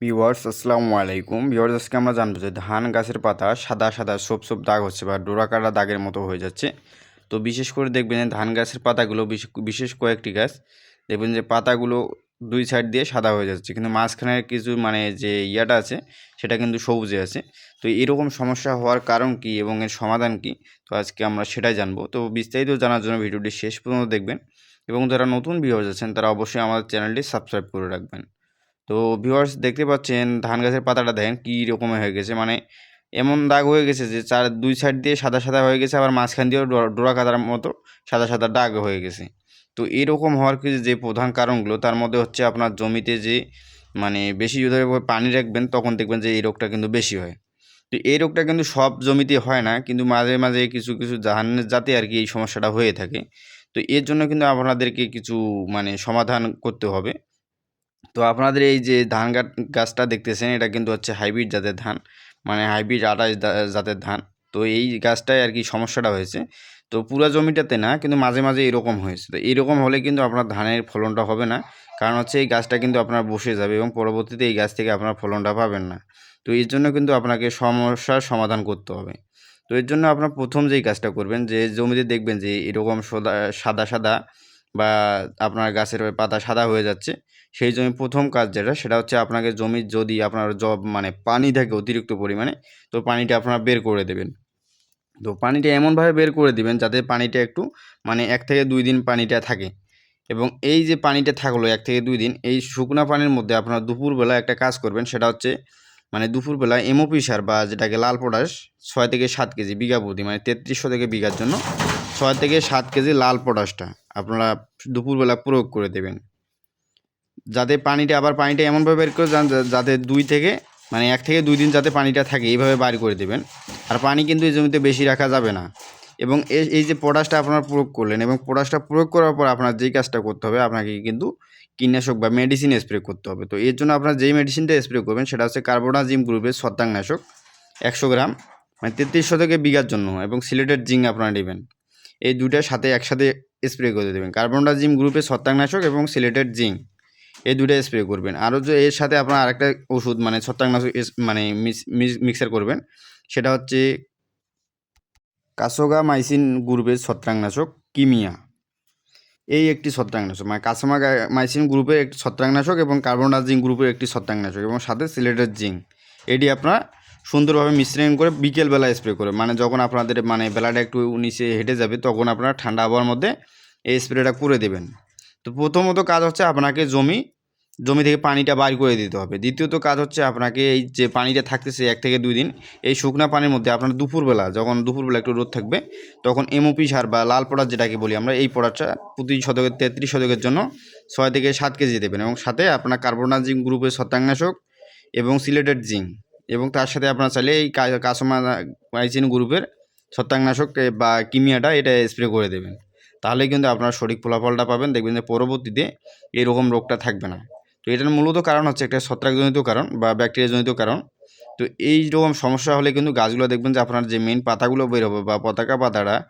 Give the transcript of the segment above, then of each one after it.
Viewers, আসসালামু আলাইকুম। Viewers, আজকে আমরা জানব যে ধান গাছের পাতা সাদা সাদা সোপ সোপ দাগ হচ্ছে বা ডোরা কাটা দাগের মতো হয়ে যাচ্ছে। তো বিশেষ করে দেখবেন যে ধান গাছের পাতাগুলো বিশেষ- কয়েকটি গাছ, দেখবেন যে পাতাগুলো দুই সাইড দিয়ে সাদা হয়ে যাচ্ছে। কিন্তু মাঝখানের কিছু মানে যে ইয়াটা আছে, সেটা কিন্তু সবুজে আছে। তো এরকম সমস্যা হওয়ার কারণ কি এবং এর সমাধান কি? তো আজকে আমরা সেটাই জানব। তো বিস্তারিত জানার জন্য ভিডিওটি শেষ পর্যন্ত দেখবেন এবং যারা নতুন ভিউয়ার্স আছেন, তারা অবশ্যই আমাদের চ্যানেলটি সাবস্ক্রাইব করে রাখবেন। তো ভিউয়ার্স দেখতে পাচ্ছেন ধান গাছের পাতাটা দেখেন কী রকমের হয়ে গেছে। মানে এমন দাগ হয়ে গেছে যে চার, দুই সাইড দিয়ে সাদা সাদা হয়ে গেছে, আবার মাঝখান দিয়েও ডোরা- কাদার মতো সাদা সাদা দাগ হয়ে গেছে। তো এরকম হওয়ার যে প্রধান কারণগুলো, তার মধ্যে হচ্ছে আপনার জমিতে যে মানে বেশি যদি পানি রাখবেন, তখন দেখবেন যে এই রোগটা কিন্তু বেশি হয়। তো এই রোগটা কিন্তু সব জমিতে হয় না, কিন্তু মাঝে মাঝে কিছু কিছু ধানের জাতে আর কি এই সমস্যাটা হয়ে থাকে। তো এর জন্য কিন্তু আপনাদেরকে কিছু মানে সমাধান করতে হবে। তো আপনাদের এই যে ধান গাছটা দেখতেছেন, এটা কিন্তু হচ্ছে হাইব্রিড জাতের ধান। মানে হাইব্রিড আঠাশ দা- জাতের ধান। তো এই গাছটায় আর কি সমস্যাটা হয়েছে। তো পুরো জমিটাতে না, কিন্তু মাঝে মাঝে এরকম হয়েছে। তো এরকম হলে কিন্তু আপনার ধানের ফলনটা হবে না। কারণ হচ্ছে এই গাছটা কিন্তু আপনার বসে যাবে এবং পরবর্তীতে এই গাছ থেকে আপনার ফলনটা পাবেন না। তো এর জন্য কিন্তু আপনাকে সমস্যার সমাধান করতে হবে। তো এর জন্য আপনার প্রথম যেই কাজটা করবেন, যে জমিতে দেখবেন যে এরকম সাদা সাদা বা আপনার গাছের পাতা সাদা হয়ে যাচ্ছে, সেই জমি প্রথম কাজ যেটা, সেটা হচ্ছে আপনাকে জমির যদি আপনার জব মানে পানি থাকে অতিরিক্ত পরিমাণে, তো পানিটা আপনারা বের করে দেবেন। তো পানিটা এমনভাবে বের করে দিবেন যাতে পানিটা একটু মানে এক থেকে দুই দিন পানিটা থাকে। এবং এই যে পানিটা থাকল এক থেকে দুই দিন, এই শুকনা পানির মধ্যে আপনারা দুপুরবেলা একটা কাজ করবেন, সেটা হচ্ছে মানে দুপুরবেলা এমওপি সার বা যেটাকে লাল পটাশ, ছয় থেকে সাত কেজি বিঘা প্রতি মানে তেত্রিশশো থেকে বিঘার জন্য, ছয় থেকে সাত কেজি লাল পটাশটা। আপনারা দুপুরবেলা প্রয়োগ করে দেবেন। যাতে পানিটা, আবার পানিটা এমনভাবে বের করে যান যাতে দুই থেকে মানে এক থেকে দুই দিন যাতে পানিটা থাকে, এইভাবে বার করে দেবেন। আর পানি কিন্তু এই জমিতে বেশি রাখা যাবে না। এবং এই যে পটাশটা আপনারা প্রয়োগ করলেন, এবং পটাশটা প্রয়োগ করার পর আপনার যেই কাজটা করতে হবে, আপনাকে কিন্তু কীটনাশক বা মেডিসিন স্প্রে করতে হবে। তো এর জন্য আপনার যেই মেডিসিনটা স্প্রে করবেন, সেটা হচ্ছে কার্বোনাজিম গ্রুপের ছত্রাকনাশক একশো গ্রাম মানে তেত্রিশশো থেকে বিঘার জন্য, এবং সিলেটের জিঙ্ক আপনারা নেবেন। এই দুটার সাথে একসাথে স্প্রে করে দেবেন। কার্বোনাজিম গ্রুপের ছত্রাকনাশক এবং সিলেটেড জিঙ্ক, এই দুটো স্প্রে করবেন। আরও যে এর সাথে আপনার আরেকটা ওষুধ মানে ছত্রাকনাশক মানে মিক্সার করবেন, সেটা হচ্ছে কাসোগা মাইসিন গ্রুপের ছত্রাকনাশক কিমিয়া। এই একটি ছত্রাকনাশক মানে কাসোমা মাইসিন গ্রুপের একটি ছত্রাকনাশক এবং কার্বনডাজিং গ্রুপের একটি ছত্রাকনাশক এবং সাথে সিলেটেড জিঙ্ক, এটি আপনারা সুন্দরভাবে মিশ্রণ করে বিকেলবেলা স্প্রে করে। মানে যখন আপনাদের মানে বেলাটা একটু নিচে হেঁটে যাবে, তখন আপনারা ঠান্ডা আবহাওয়ার মধ্যে এই স্প্রেটা করে দেবেন। তো প্রথমত কাজ হচ্ছে আপনাকে জমি জমি থেকে পানিটা বার করে দিতে হবে। দ্বিতীয়ত কাজ হচ্ছে আপনাকে এই যে পানিটা থাকতেছে এক থেকে দুই দিন, এই শুকনা পানির মধ্যে আপনার দুপুরবেলা, যখন দুপুরবেলা একটু রোদ থাকবে, তখন এমওপি সার বা লাল পড়ার যেটাকে বলি আমরা, এই পড়াটা প্রতি শতকের তেত্রিশ শতকের জন্য ছয় থেকে সাত কেজি দেবেন এবং সাথে আপনার কার্বোনাজিং গ্রুপের ছত্রাকনাশক এবং সিলেটেড জিঙ্ক এবং তার সাথে আপনার চাইলে এই কা- কাসমা মাইসিন গ্রুপের ছত্রাকনাশক বা কিমিয়াটা এটা স্প্রে করে দেবেন। তাহলে কিন্তু আপনার সঠিক ফলাফলটা পাবেন, দেখবেন যে পরবর্তীতে এরকম রোগটা থাকবে না। তো এটার মূলত কারণ হচ্ছে একটা ছত্রাকজনিত কারণ বা ব্যাকটেরিয়াজনিত কারণ। তো এই রকম সমস্যা হলে কিন্তু গাছগুলো দেখবেন যে আপনার যে মেন পাতাগুলো বের হবে বা পতাকা পাতাটা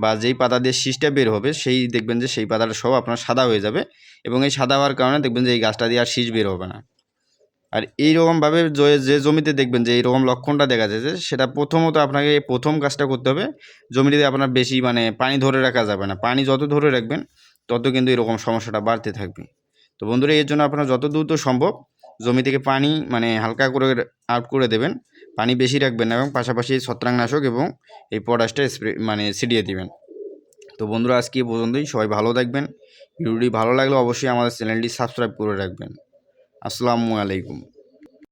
বা যেই পাতা দিয়ে শীষটা বের হবে, সেই দেখবেন যে সেই পাতাটা সব আপনার সাদা হয়ে যাবে এবং এই সাদা হওয়ার কারণে দেখবেন যে এই গাছটা দিয়ে আর শীষ বের হবে না। আর এইরকমভাবে যে যে জমিতে দেখবেন যে এইরকম লক্ষণটা দেখা যাচ্ছে সেটা প্রথমত আপনাকে প্রথম কাজটা করতে হবে। জমিতে আপনার বেশি মানে পানি ধরে রাখা যাবে না। পানি যত ধরে রাখবেন, তত কিন্তু এরকম সমস্যাটা বাড়তে থাকবে। তো বন্ধুরা, এর জন্য আপনারা যত দ্রুত সম্ভব জমি থেকে পানি মানে হালকা করে আউট করে দেবেন। পানি বেশি রাখবেন এবং পাশাপাশি ছত্রাকনাশক এবং এই পটাশটা স্প্রে মানে ছিটিয়ে দিবেন। তো বন্ধুরা, আজকে পর্যন্তই। সবাই ভালো থাকবেন। ভিডিওটি ভালো লাগলে অবশ্যই আমাদের চ্যানেলটি সাবস্ক্রাইব করে রাখবেন। আসসালামু আলাইকুম।